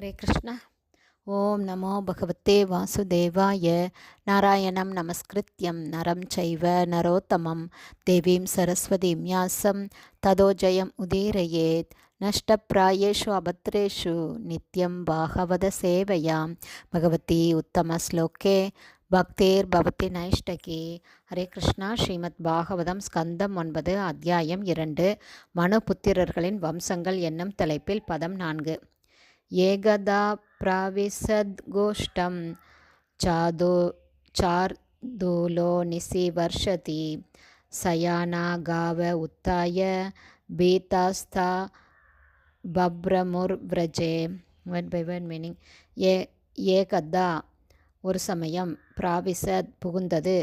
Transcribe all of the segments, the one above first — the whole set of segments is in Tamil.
ஹரே கிருஷ்ணா. ஓம் நமோ பகவத்தே வாசுதேவாய. நாராயணம் நமஸ்கிருத்யம் நரம் சைவ நரோத்தமம். தேவீம் சரஸ்வதீம் யாசம். ததோஜயம் உதீரயேத். நஷ்டப்பிராயேஷு அபத்ரேஷு. நித்யம் பாகவத சேவையாம். பகவதி உத்தம ஸ்லோகே. பக்தேர் பவதி நைஷ்டகி. ஹரே கிருஷ்ணா. ஸ்ரீமத் பாகவதம் ஸ்கந்தம் ஒன்பது அத்தியாயம் இரண்டு. மனு புத்திரர்களின் வம்சங்கள் என்னும் தலைப்பில் பதம் நான்கு. ஏகதா प्राविशद्गोष्ठं चादो चार्दूलो निशिवर्षति सयाना गाव उत्थाय भीतास्था பப்ரமுர்விரஜே ஒன் பை ஒன் மீனிங் ஏ ஏகதா ஒரு சமயம் பிராவிசத் புகுந்தது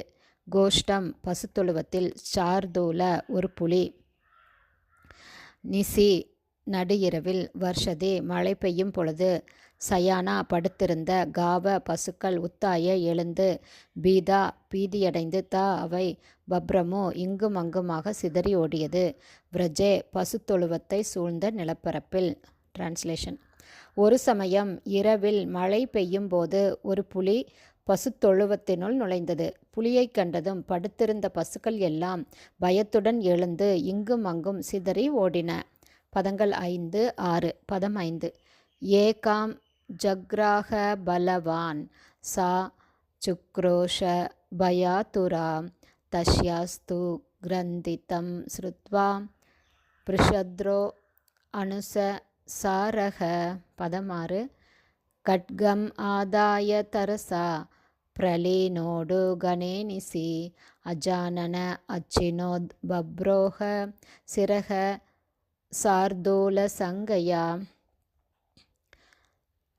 கோஷ்டம் பசுத்தொழுவத்தில் சார்தூல ஒரு புலி நிசி நடு இரவில் வருஷதே மழை பெய்யும் பொழுது சயானா படுத்திருந்த காவ பசுக்கள் உத்தாய எழுந்து பீதா பீதியடைந்து தா அவை பப்ரமோ இங்கும் அங்குமாக சிதறி ஓடியது. விரஜே பசு தொழுவத்தை சூழ்ந்த நிலப்பரப்பில். டிரான்ஸ்லேஷன் ஒரு சமயம் இரவில் மழை பெய்யும் போது ஒரு புலி பசு தொழுவத்தினுள் நுழைந்தது. புலியைக் கண்டதும் படுத்திருந்த பசுக்கள் எல்லாம் பயத்துடன் எழுந்து இங்கும் அங்கும் சிதறி ஓடின. பதங்கள் ஐந்து ஆறு. பதம் ஐந்து. ஏகாம் ஜக்ராக பலவான் சா சுக்ரோஷ பயாத்துரா தஷ்யாஸ்து கிரந்தித்தம் ஸ்ருத்வா பிருஷத்ரோ அனுச சாரக. பதமாறு கட்கம் ஆதாய தரசா பிரலீனோடு கணேனிசி அஜானன அச்சினோத் பப்ரோக சிரக சார்தோல சங்கையா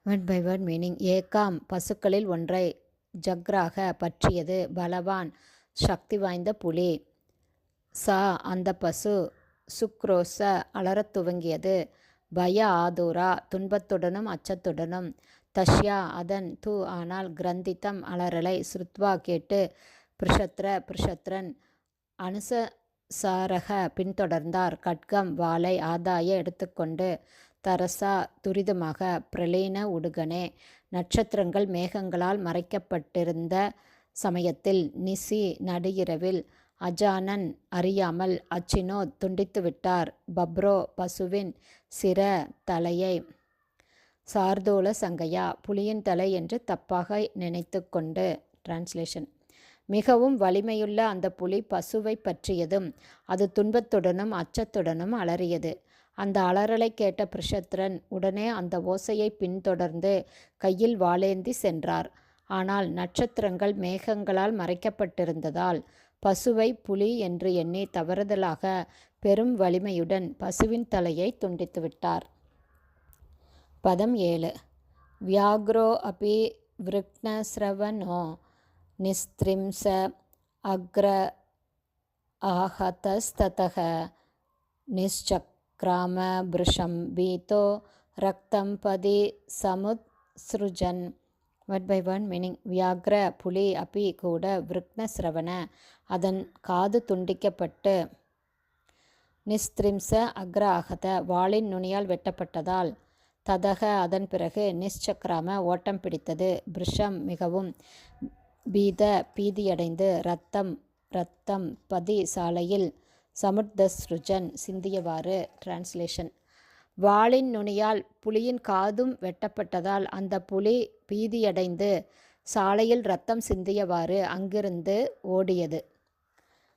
வேர்ட் பை வேர்ட் மீனிங் ஏகாம் பசுக்களில் ஒன்றை ஜக்ராக பற்றியது. பலவான் சக்தி வாய்ந்த புலி. சா அந்த பசு சுக்ரோச அலறத் துவங்கியது. பய ஆதூரா துன்பத்துடனும் அச்சத்துடனும். தஷ்யா அதன் தூ ஆனால் கிரந்தித்தம் அலறலை ஸ்ருத்வா கேட்டு பிருஷத்ர பிருஷத்ரன் அனுச சாரக பின்தொடர்ந்தார். கட்கம் வாளை ஆதாய எடுத்துக்கொண்டு தரசா துரிதமாக பிரலீன உடுகனே நட்சத்திரங்கள் மேகங்களால் மறைக்கப்பட்டிருந்த சமயத்தில் நிசி நடுகிரவில் அஜானன் அறியாமல் அச்சினோ துண்டித்துவிட்டார் பப்ரோ பசுவின் சிர தலையை சார்தோல சங்கையா புலியின் தலை என்று தப்பாக நினைத்து கொண்டு டிரான்ஸ்லேஷன் மிகவும் வலிமையுள்ள அந்த புலி பசுவை பற்றியதும் அது துன்பத்துடனும் அச்சத்துடனும் அலறியது. அந்த அலறலை கேட்ட பிருஷத்ரன் உடனே அந்த ஓசையை பின்தொடர்ந்து கையில் வாளேந்தி சென்றார். ஆனால் நட்சத்திரங்கள் மேகங்களால் மறைக்கப்பட்டிருந்ததால் பசுவை புலி என்று எண்ணி தவறுதலாக பெரும் வலிமையுடன் பசுவின் தலையை துண்டித்து விட்டார். பதம் ஏழு. வியாக்ரோ அபி விருக்னஸ்ரவனோ நிஸ்திரிம்ச அக்ர आहतस्ततः निश्चक्रामभृशं भीतो ரக்தம் பதி சமுத்ஸ்ருஜன் வட் பை ஒன் மீனிங் வியாக்ர புலி அப்பி கூட விருக்ன சிரவண அதன் காது துண்டிக்கப்பட்டு நிஸ்திரிம்ச அக்ர அகத வாளின் நுனியால் வெட்டப்பட்டதால் ததக அதன் பிறகு நிஷ்சக்ராம ஓட்டம் பிடித்தது பிருஷம் மிகவும் பீத பீதியடைந்து ரத்தம் ரத்தம் பதி சாலையில் சமுர்தஸ்ருஜன் சிந்தியவாறு டிரான்ஸ்லேஷன். வாளின் நுனியால் புலியின் காதும் வெட்டப்பட்டதால் அந்த புலி பீதியடைந்து சாலையில் ரத்தம் சிந்தியவாறு அங்கிருந்து ஓடியது.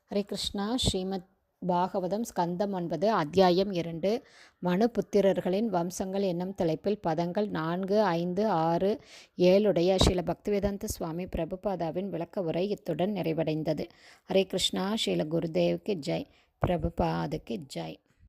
ஹரே கிருஷ்ணா. ஸ்ரீமத் பாகவதம் ஸ்கந்தம் ஒன்பது அத்தியாயம் இரண்டு மனு புத்திரர்களின் வம்சங்கள் என்னும் தலைப்பில் பதங்கள் நான்கு ஐந்து ஆறு ஏழுடைய ஸ்ரீல பக்திவேதாந்த சுவாமி பிரபுபாதாவின் விளக்க உரை இத்துடன் நிறைவடைந்தது. ஹரே கிருஷ்ணா ஸ்ரீல குருதேவுக்கு ஜெய் பிரபுபாதுக்கு ஜெய்.